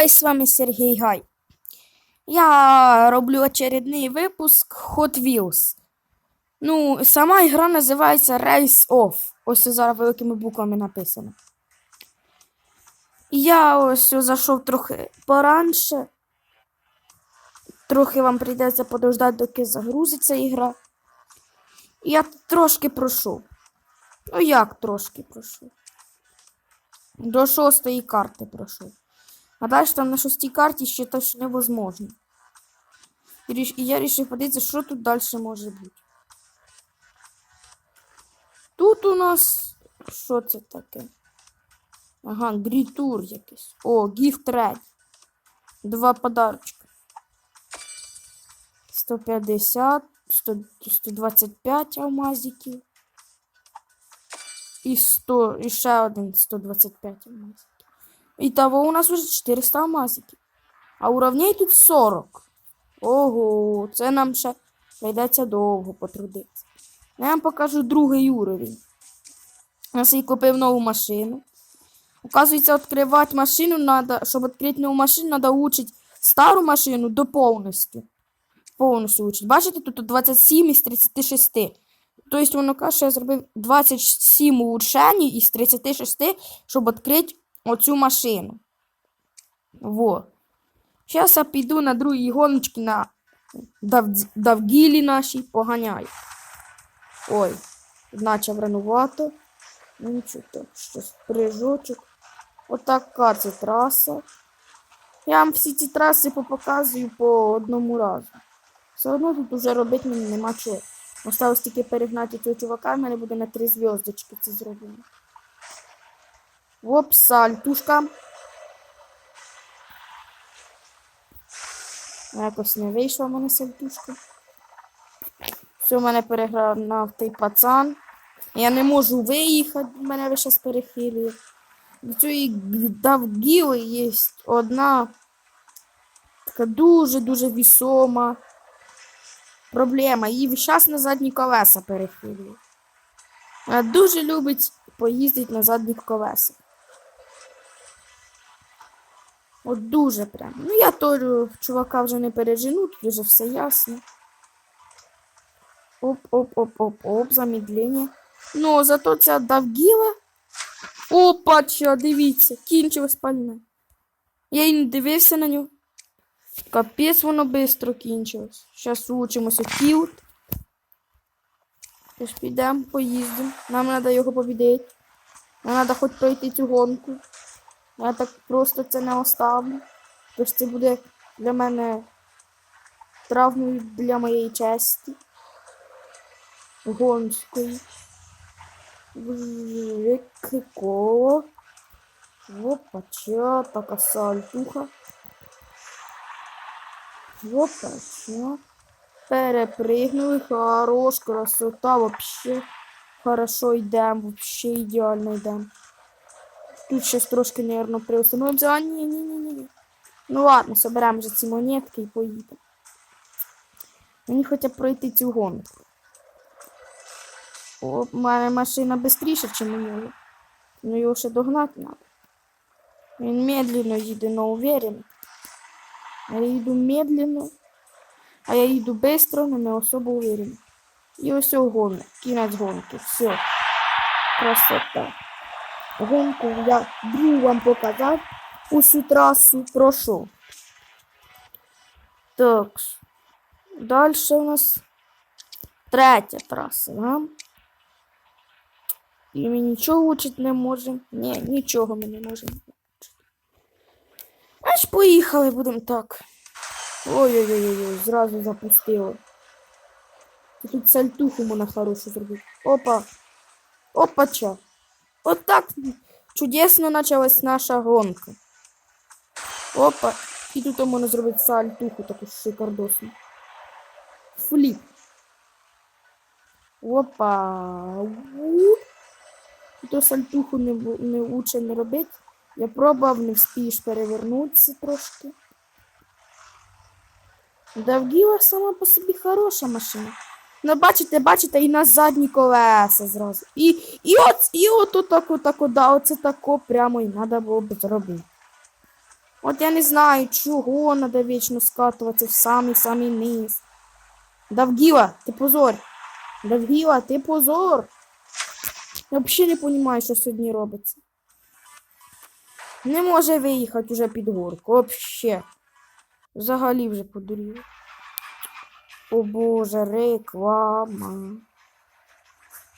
Ой, з вами Сергій Гай. Я роблю очередний випуск Hot Wheels. Ну, сама ігра називається Race Off. Ось зараз великими буквами написано. Я ось зайшов трохи поранше. Трохи вам прийдеться подождати, доки загрузиться ігра. Я трошки пройшов. Ну як трошки пройшов? До шостої карти пройшов. А далі там на шостій карті ще теж невозможно. І я вирішив подивитися, що тут далі може бути. Тут у нас. Що це таке? Ага, грітур якийсь. О, гіфт ред. Два подарочка. 150, 100, 125 алмазиків. І 100, і ще один 125 алмазиків. Итого у нас уже 400 алмазиків. А уровней тут 40. Ого, це нам ще прийдеться довго потрудитися. Я вам покажу другий уровень. Я собі купив нову машину. Оказується, відкривати машину надо, щоб відкрити нову машину, треба учити стару машину до повністю. Повністю учить. Бачите, тут 27 із 36. Тобто воно каже, що я зробив 27 улучшень із 36, щоб відкрити оцю машину. Во. Зараз я піду на другі гоночки на дав... Давгілі наші поганяю. Ой, начав ранувато. Ну нічого, так, щось прижочок. Отака це траса. Я вам всі ці траси попоказую по одному разу. Все одно тут уже робити мені нема чого. Осталось тільки перегнати цього чувака, в мене буде на три зв'язочки це зроблено. Оп, сальтушка. Якось не вийшла в мене сальтушка. Все, в мене перегнав той пацан. Я не можу виїхати, мене ви зараз перехилює. До цієї давгіли є одна така дуже-дуже вісома проблема. Її зараз на задні колеса перехилює. Дуже любить поїздити на задніх колесах. От дуже прям. Ну, я то чувака вже не пережену, тут вже все ясно. Оп-оп-оп-оп-оп, замедлення. Ну, зато ця давгіла. Опа, чо, дивіться, кінчилось пальне. Я і не дивився на нього. Капець воно швидко кінчилось. Зараз учимося кілт. Підемо, поїздимо. Нам треба його побідити. Нам треба хоч пройти цю гонку. Я так просто це не оставлю. Тож це буде для мене травмою для моєї честі. Гонської. Коло. Опа, ча, така сальтуха. Опа, ча. Перепригнули, хорош, красота, вообще. Хорошо йдемо, вообще ідеально йдемо. Тут щось трошки, наверное, приустановимося. А, ні, ні, ні, ні. Ну ладно, соберемо вже ці монетки і поїдемо. Мені хоча б пройти цю гонку. О, мене машина швидше, ніж у нього. Ну його ще догнати треба. Він медленно їде, но уверенно. А я їду медленно. А я їду швидко, но не особо уверенно. І ось гонка. Кінець гонки. Все. Красота. Гонку я другу вам показав. Усю трасу пройшов. Так. Далі у нас третя траса, да? І ми нічого учити не можемо. Ні, нічого ми не можемо учити. Аж поїхали, будемо так. Ой-ой-ой, зразу запустило. Тут сальтуху можна хорошу зробити. Опа. Опача. От так чудесно почалась наша гонка. Опа. І тут можна зробити сальтуху таку шикардосну. Фліп. Опа. То сальтуху не, не уче не робити. Я пробував, не вспієш перевернутися трошки. Давгіла сама по собі хороша машина. Ну, бачите, бачите, і на задні колеса зразу. І, і от, і от отако, тако, да, оце тако прямо і треба було б зробити. От я не знаю, чого треба вічно скатуватися в самий самий низ. Давгіла, ти позор. Давгіла, ти позор. Я взагалі не розумію, що сьогодні робиться. Не може виїхати уже під горку. Вообще. Взагалі вже подуріло. О боже, реклама.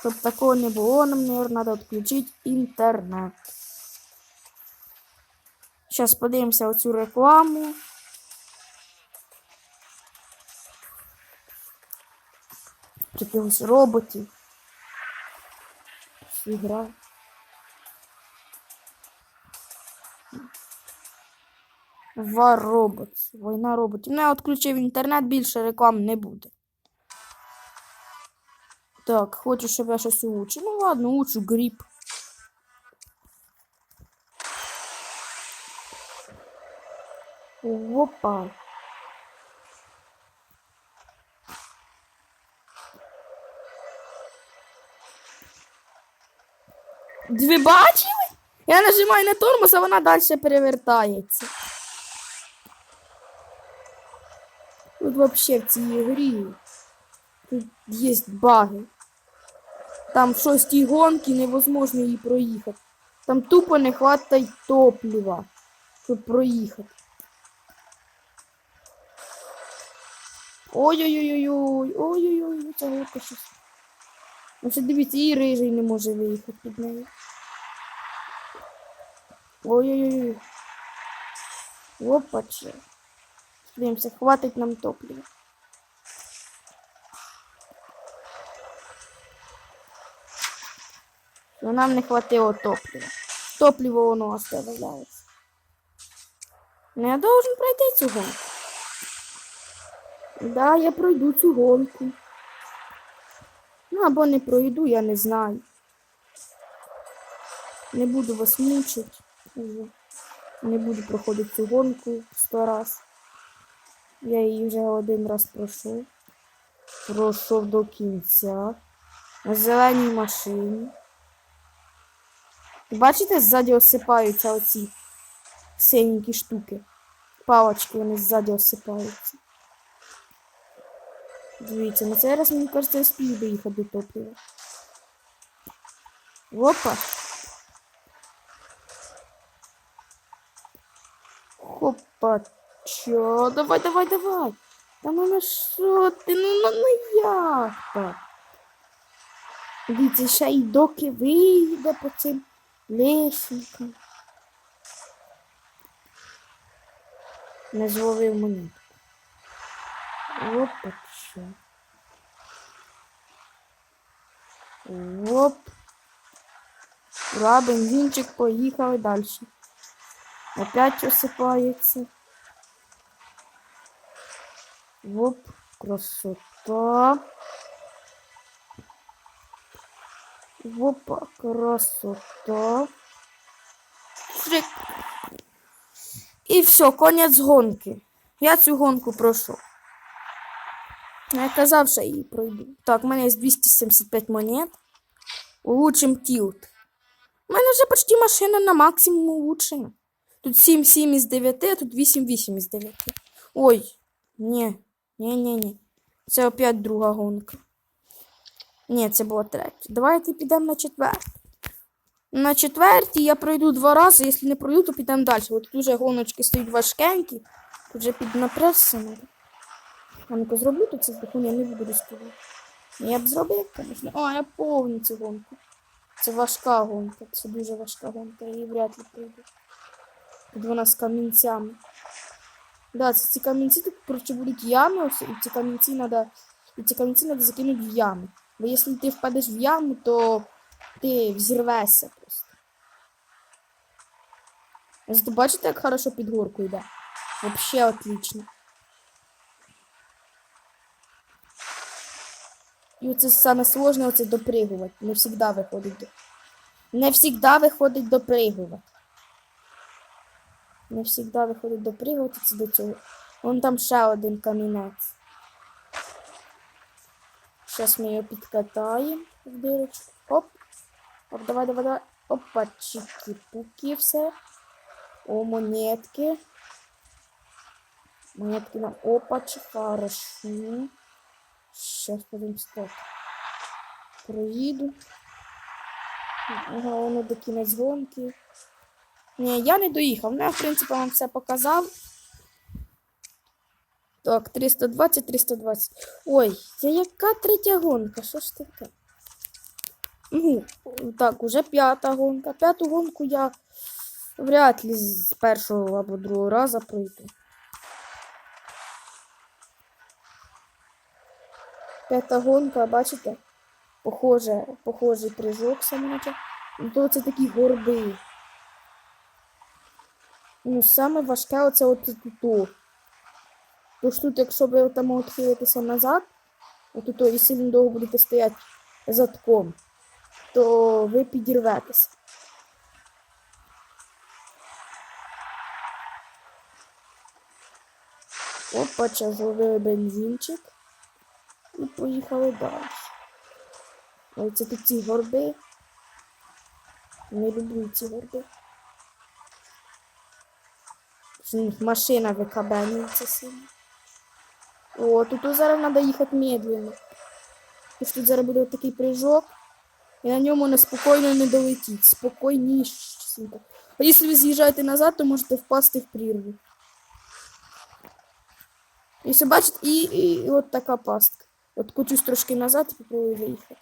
Щоб такого не було, нам, мабуть, треба відключити інтернет. Зараз подивимося оцю рекламу. Якихось роботів. Ігра. War Robots. Війна роботів. Ну, я відключив інтернет, більше реклам не буде. Так, хочу, щоб я щось улучшив. Ну ладно, улучшу гріб. Опа. Ви бачили? Я нажимаю на тормоз, а вона далі перевертається. Вообще в цій грі тут є баги. Там в шостій гонці невозможно її проїхати. Там тупо не хватає топлива, щоб проїхати. Ой-ой-ой-ой, ой-ой-ой, це гонка щось. Ну ще дивіться, і рижий не може виїхати під нею. Ой-ой-ой. Опаче. Дивимося, хватить нам топлива. Но нам не хватило топлива. Топливо воно оставляється. Ну, я должен пройти цю гонку. Да, я пройду цю гонку. Ну, або не пройду, я не знаю. Не буду вас мучити. Не буду проходити цю гонку сто раз. Я її вже один раз пройшов. Пройшов до кінця. На зеленій машині. Бачите, ззаді осипаються оці синенькі штуки. Палочки вони ззаді осипаються. Дивіться, на цей раз, мені кажеться, я спію доїхати до топлива. Опа. Хопа. Чо? Давай, давай, давай. Та ну на що ти? Ну, ну, ну як? Дивіться, ще й доки вийде по цим лесенкам. Не зловив монетку. Опа, що. Оп. Ура, бензинчик, поїхали далі. Опять осипається. Оп, красота. Опа, красота. Шрик. І все, конець гонки. Я цю гонку пройшов. Я казав, що її пройду. Так, у мене є 275 монет. Улучшим тілт. У мене вже почти машина на максимум улучшена. Тут 7-7 із 9, а тут 8-8 із 9. Ой, ні, ні, ні, ні. Це опять друга гонка. Ні, це була третя. Давайте підемо на четверту. На четвертій я пройду два рази, якщо не пройду, то підемо далі. От тут вже гоночки стоять важкенькі. Тут вже під напресами. А ну-ка зроблю тут це таку, я не буду ризикувати. Я б зробив, звісно. О, я повню цю гонку. Це важка гонка, це дуже важка гонка, я її вряд ли пройду. Тут вона з камінцями. Да, ці камінці тут будуть ями, ось, і ці камінці треба. І ці камінці треба закинути в яму. Бо якщо ти впадеш в яму, то ти взірвешся просто. Тут бачите, як хорошо під горку йде? Вообще отлично. І оце саме сложне оце допригувати. Не завжди виходить. Не завжди виходить допригувати. Не завжди виходить допригувати це до цього. Вон там ще один камінець. Зараз ми його підкатаємо в дирочку. Оп. Оп, давай, давай, давай. Опа, чики-пуки все. О, монетки. Монетки нам. Опаче, хорошо. Щас подивимось так. Проїду. Ага, воно до кінець гонки. Ні, я не доїхав. Ну, я, в принципі, вам все показав. Так, 320, 320. Ой, це яка третя гонка? Що ж таке? Ну, так, уже п'ята гонка. П'яту гонку я вряд ли з першого або другого разу пройду. П'ята гонка, бачите? Похоже, похожий прыжок саме. Ну, То це такі горби. Ну, саме важке оце от тут. Тож тут, якщо ви там відхилитеся назад, отут і сильно довго будете стояти задком, то ви підірветеся. Опа, зловили бензинчик. І поїхали далі. Ой, це тут ці горби. Не люблю ці горби. Що в них Машина викабенюється сильно. О, тут зараз треба їхати медленно. Тож тут зараз буде такий прыжок. І на ньому неспокійно не долетіть. Спокійнішенько. А якщо ви з'їжджаєте назад, то можете впасти в прірву. Якщо бачите, і, і, і от така пастка. От кучусь трошки назад і попробую виїхати.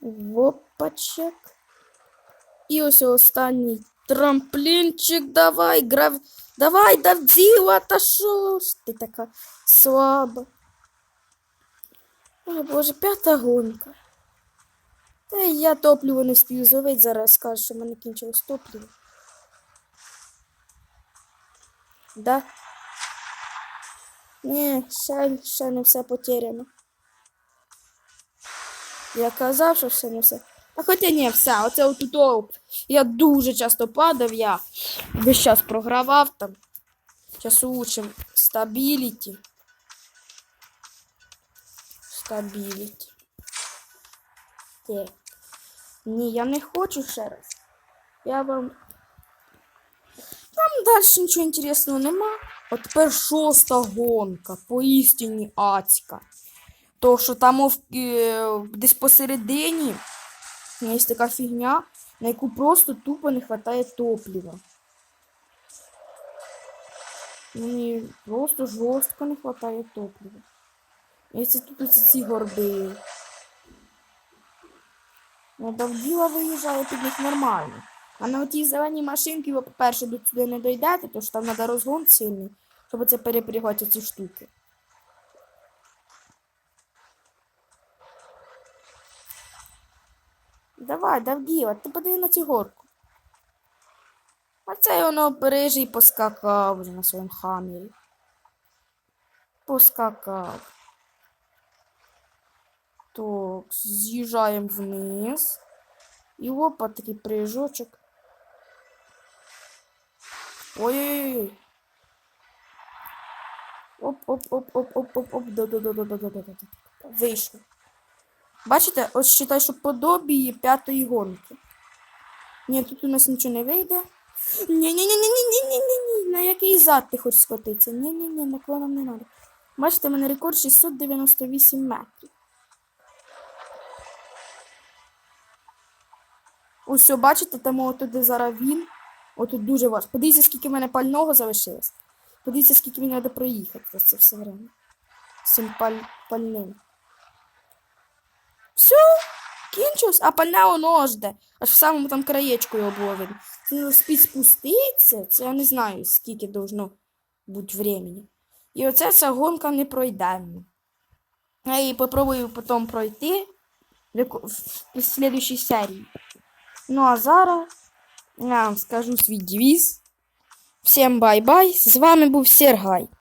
Вопачек. І ось останній трамплінчик. Давай, грав. Давай, Давділа, та що ж ти така слаба? Ой, боже, п'ята гонка. Та я топливо не встиг зловити, зараз скажу, що в мене кінчилось топливо. Да? Ні, ще, ще не все потеряно. Я казав, що все не все. А хоча ні, все, оце отут. о, Я дуже часто падав, я весь час програвав там. Зараз учим стабіліті. Стабіліті. Ні, я не хочу ще раз. Я вам. Там далі нічого інтересного нема. От тепер шоста гонка, поістині ацька. То, що там е, десь посередині є така фігня, на яку просто тупо не вистачає топлива. Мені просто жорстко не вистачає топлива. Це тут оці ці горби. Ну, Давділа виїжджає під них нормально. А на отій зеленій машинці ви, по-перше, до сюди не дойдете, тому що там треба розгон сильний, щоб це перепрягати ці штуки. Давай, Давділа, ти подиви на цю горку. А цей воно рижий поскакав вже на своєму хамері. Поскакав. Так, з'їжджаємо вниз. І опа, такий прыжочок. Ой-ой-ой. Оп-оп-оп-оп-оп-оп-оп. Да-да-да-да-да-да-да. Вийшло. Бачите, ось считай, що подобіє п'ятої гонки. Ні, тут у нас нічого не вийде. Ні-ні-ні-ні-ні-ні-ні-ні. На який зад ти хочеш скотитися? Ні-ні-ні, наклоном не треба. Бачите, в мене рекорд 698 метрів. Ось бачите, там отут де зараз він. Отут дуже важко. Подивіться, скільки в мене пального залишилось. Подивіться, скільки мені треба проїхати за це все время. З цим паль... пальним. Все, кінчилось, а пальне воно жде. Аж в самому там краєчку його було видно. Це спіть спуститься, це я не знаю, скільки должно бути времени. І оце ця гонка не пройде. Я її попробую потім пройти в слідчій серії. Ну а зараз я вам скажу свій девіз. Всім бай-бай. З вами був Сергай.